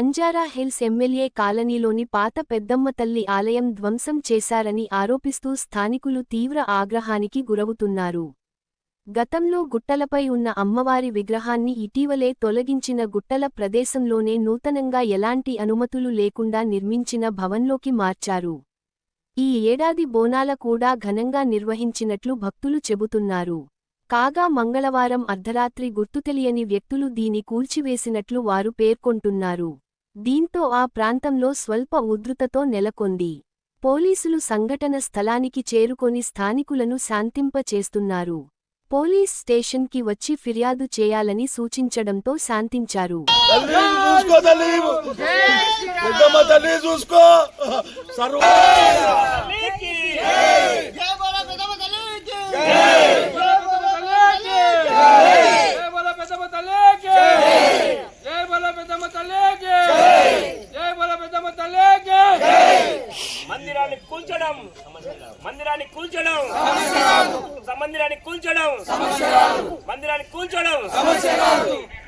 అంజారా hills MLA కాలనీలోని పాత పెద్దమ్మ తల్లి ఆలయం ధ్వంసం చేశారని ఆరోపిస్తూ స్థానికులు తీవ్ర ఆగ్రహానికి గురవుతున్నారు. గతంలో గుట్టలపై ఉన్న అమ్మవారి విగ్రహాన్ని ఇటీవలే తొలగించిన గుట్టల ప్రదేశంలోనే నూతనంగా ఎలాంటి అనుమతులు లేకుండా నిర్మించిన భవన్లోకి మార్చారు. ఈ ఏడాది బోనాల కూడా ఘనంగా నిర్వహించినట్లు భక్తులు చెబుతున్నారు. కాగా మంగళవారం అర్ధరాత్రి గుర్తుతెలియని వ్యక్తులు దీని కూల్చివేసినట్లు వారు పేర్కొంటున్నారు. దీంతో ఆ ప్రాంతంలో స్వల్ప ఉధృతతో నెలకొంది. పోలీసులు సంఘటన స్థలానికి చేరుకొని స్థానికులను శాంతింపచేస్తున్నారు పోలీస్ స్టేషన్కి వచ్చి ఫిర్యాదు చేయాలని సూచించడంతో శాంతించారు. చూసుకో తల్లి పెద్దమ్మ తల్లి చూసుకో సర్వ జై బోలో పెద్దమ్మ తల్లికి జై బోలో పెద్దమ్మ తల్లికి జై బోలో పెద్దమ్మ తల్లికి జై బోలో పెద్దమ్మ తల్లికి మందిరాన్ని కూల్చడం మందిరాన్ని కూల్చడం. మందిరాన్ని కూల్చడం. మందిరాన్ని కూల్చడం.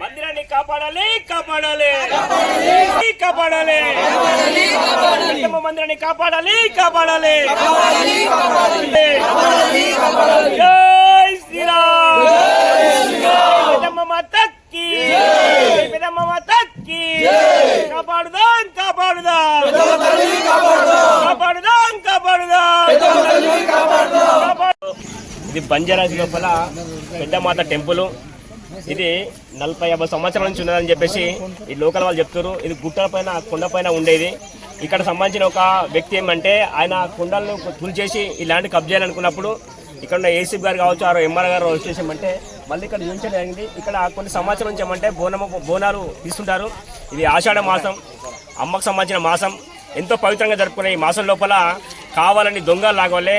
మందిరాన్ని కాపాడాలి కాపాడాలి. కాపాడాలి. మందిరాన్ని కాపాడాలి కాపాడాలి. జై శ్రీరామ్. ఇది బంజారాజ్ లోపల పెద్దమాత టెంపుల్. ఇది నలభై యాభై సంవత్సరాల నుంచి ఉన్నదని చెప్పేసి ఈ లోకల్ వాళ్ళు చెప్తారు ఇది గుట్టల పైన కొండ పైన ఉండేది. ఇక్కడ సంబంధించిన ఒక వ్యక్తి ఏమంటే ఆయన కుండలను తులిచేసి ఈ ల్యాండ్ కబ్జేయాలనుకున్నప్పుడు ఇక్కడ ఉన్న ఏసీబీ గారు కావచ్చు ఆరో ఎంఆర్ గారు వచ్చేసామంటే మళ్ళీ ఇక్కడ చూపించడం జరిగింది. ఇక్కడ కొన్ని సంవత్సరం నుంచి ఏమంటే బోనము బోనాలు తీసుకుంటారు ఇది ఆషాఢ మాసం అమ్మకు సంబంధించిన మాసం. ఎంతో పవిత్రంగా జరుపుకునే ఈ మాసం లోపల కావాలని దొంగలు లాగవాలే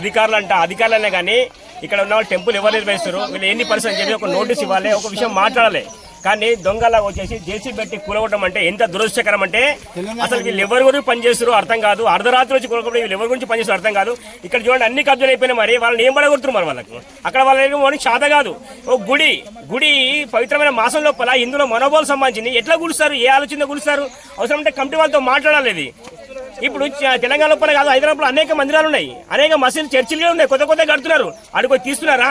అధికారులు అంట అధికారులనే కానీ ఇక్కడ ఉన్న వాళ్ళు టెంపుల్ ఎవరు నిర్వహిస్తారు వీళ్ళు ఎన్ని పరిస్థితి చెప్పి ఒక నోటీస్ ఇవ్వాలి ఒక విషయం మాట్లాడాలి. కానీ దొంగలాగా వచ్చేసి జేసీ పెట్టి కూలగొట్టడం అంటే ఎంత దురదృష్టకరం అంటే అసలు వీళ్ళు ఎవరి గురించి పనిచేస్తారో అర్థం కాదు. అర్ధరాత్రి వచ్చి కూలగొట్టడం వీళ్ళు ఎవరి గురించి పనిచేస్తారో అర్థం కాదు. ఇక్కడ చూడండి అన్ని కబ్జాలు అయిపోయినాయి మరి. వాళ్ళని ఏం పడగొడుతున్నారు మరి వాళ్ళకు? అక్కడ వాళ్ళకి శాత కాదు. ఒక గుడి గుడి పవిత్రమైన మాసం లోపల హిందువుల మనోభావం సంబంధించింది. ఎట్లా గుడుస్తారు? ఏ ఆలోచన గుడుస్తారు? అవసరం అంటే కమిటీ వాళ్ళతో మాట్లాడాలి ఇప్పుడు తెలంగాణ లోపల కాదు హైదరాబాద్లో అనేక మందిరాలు ఉన్నాయి. అనేక మసీదు చర్చిలు ఉన్నాయి. కొత్త కొత్త కడుతున్నారు. అడుగు తీస్తున్నారా?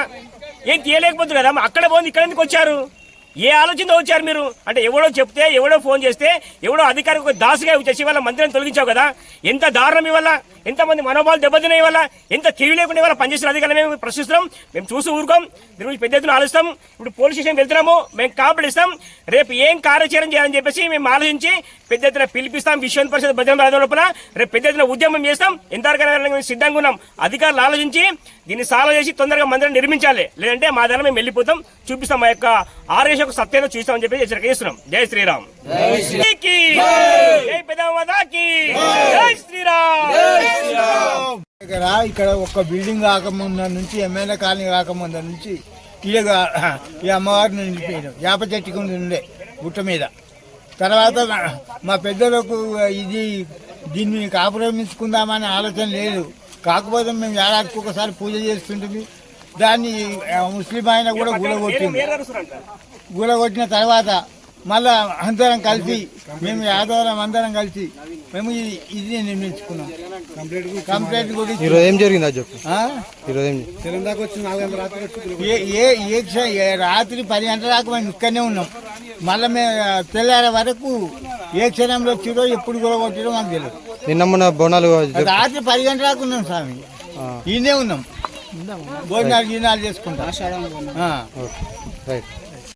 ఏం తీయలేకపోతున్నారా అక్కడ పోయింది ఇక్కడ ఎందుకు వచ్చారు? ఏ ఆలోచనతో వచ్చారు మీరు? అంటే ఎవడో చెప్తే ఎవడో ఫోన్ చేస్తే ఎవడో అధికారికి ఒక దాసుగా వచ్చేసి వాళ్ళ మంత్రిని తొలగించావు కదా? ఎంత దారుణం ఇవ్వాల ఎంతమంది మనోభావాలు దెబ్బతినే వల్ల ఎంత తెలివి లేకుండా ఇవాళ పనిచేసిన అధికారులు మేము ప్రశ్నిస్తున్నాం. మేము చూసి ఊరుకోం. దీని గురించి పెద్ద ఎత్తున ఆలోచిస్తాం. ఇప్పుడు పోలీస్ స్టేషన్ వెళ్తున్నాము. మేము కాపాడు ఇస్తాం. రేపు ఏం కార్యాచరణ చేయాలని చెప్పేసి మేము ఆలోచించి పెద్ద ఎత్తున పిలిపిస్తాం. విశ్వ పరిషత్ భద్రం లోపల. రేపు పెద్ద ఎత్తున ఉద్యమం చేస్తాం. ఎంతవరకు మేము సిద్ధంగా ఉన్నాం. అధికారులు ఆలోచించి దీన్ని సాల్వ్ చేసి తొందరగా మందిరం నిర్మించాలి. లేదంటే మా దగ్గర మేము వెళ్ళిపోతాం. చూపిస్తాం మా యొక్క ఆరోగ్య యొక్క సత్యాన్ని చూస్తామని చెప్పి హెచ్చరిక చేస్తున్నాం జై శ్రీరామ్. జై జై పెదమాతకి జై శ్రీరామ్. ఇక్కడ ఇక్కడ ఒక బిల్డింగ్ రాకముందు నుంచి ఎమ్మెల్యే కాలనీ రాకముందు నుంచి ఇలాగ ఈ అమ్మవారిని నిలిపోయారు వేప చెట్టు కింద ఉండే గుట్ట మీద. తర్వాత మా పెద్దలకు ఇది దీన్ని కాపురమించుకుందామనే ఆలోచన లేదు. కాకపోతే మేము ఏడాదికి ఒకసారి పూజ చేస్తుంటుంది. దాన్ని ముస్లిం ఆయన కూడా గులగొట్టింది గులగొట్టిన తర్వాత మళ్ళా అందరం కలిసి మేము యాదవరం అందరం కలిసి మేము ఇది నిర్మించుకున్నాం. కంప్లీట్ ఈరోజు ఏం జరిగింది అది చెప్పు. ఆ? ఈరోజు ఏం ఏ ఏ ఏ క్ష- ఏ రాత్రి పది గంటల దాకా మేము ఇక్కడనే ఉన్నాం. మళ్ళీ మేము తెల్లారే వరకు ఏ క్షణంలో వచ్చిరో ఎప్పుడు కూడా కొట్టిరో మాకు తెలియదు. నిన్న మొన్న బోనాలు రాత్రి పది గంటల దాకా ఉన్నాం స్వామి. ఈయనే ఉన్నాం. భోజనాలు గీనాలు చేసుకుంటాం. ఆ. ఓకే. రైట్.